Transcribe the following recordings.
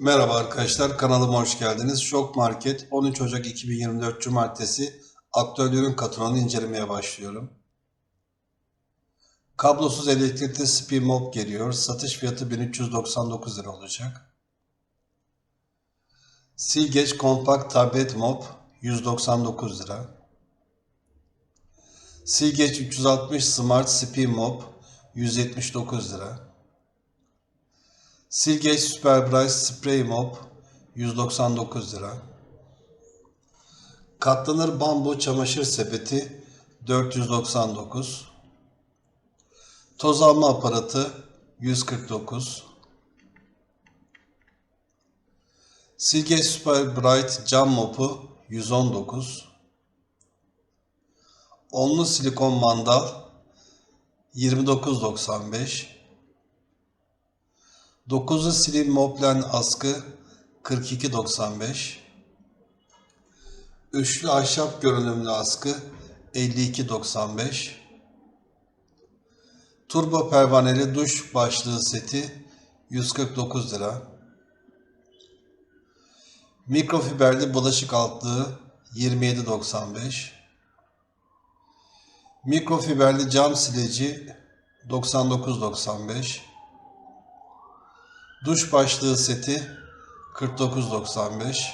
Merhaba arkadaşlar, kanalıma hoş geldiniz. Şok Market 13 Ocak 2024 Cumartesi aktüel kataloğunu incelemeye başlıyorum. Kablosuz elektrikli spin mop geliyor. Satış fiyatı 1399 lira olacak. Silgeç kompakt tablet mop 199 lira. Silgeç 360 smart spin mop 179 lira. Silgeç Super Bright Spray Mop 199 lira. Katlanır bambu çamaşır sepeti 499. Toz alma aparatı 149. Silgeç Super Bright cam mopu 119. Onlu silikon mandal 29.95. 9'lu Slim Moplen askı 42.95 Üçlü ahşap görünümlü askı 52.95 Turbo pervaneli duş başlığı seti 149 lira. Mikrofiberli bulaşık altlığı 27.95 Mikrofiberli cam sileci 99.95 Duş başlığı seti 49.95.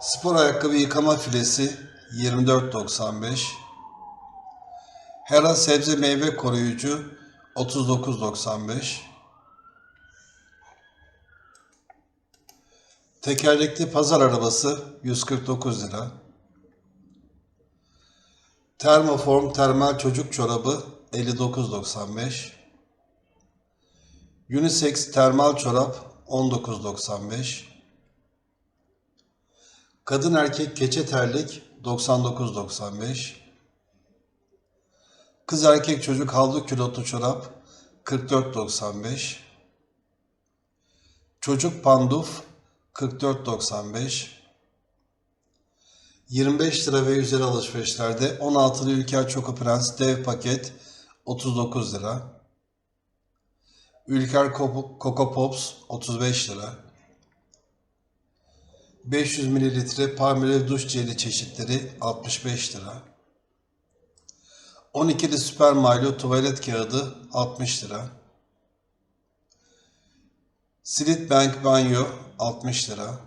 Spor ayakkabı yıkama filesi 24.95. Hera sebze meyve koruyucu 39.95. Tekerlekli pazar arabası 149 lira. Termoform termal çocuk çorabı 59.95. Unisex termal çorap 19.95. Kadın erkek keçe terlik 99.95. Kız erkek çocuk havlu külotlu çorap 44.95. Çocuk panduf 44.95. 25 lira ve üzeri alışverişlerde 16'lı Ülker Choco Prens dev paket 39 lira. Ülker Coco Pops 35 lira. 500 mililitre Palmolive duş jeli çeşitleri 65 lira. 12'li Süper Milo tuvalet kağıdı 60 lira. Slit Bank banyo 60 lira.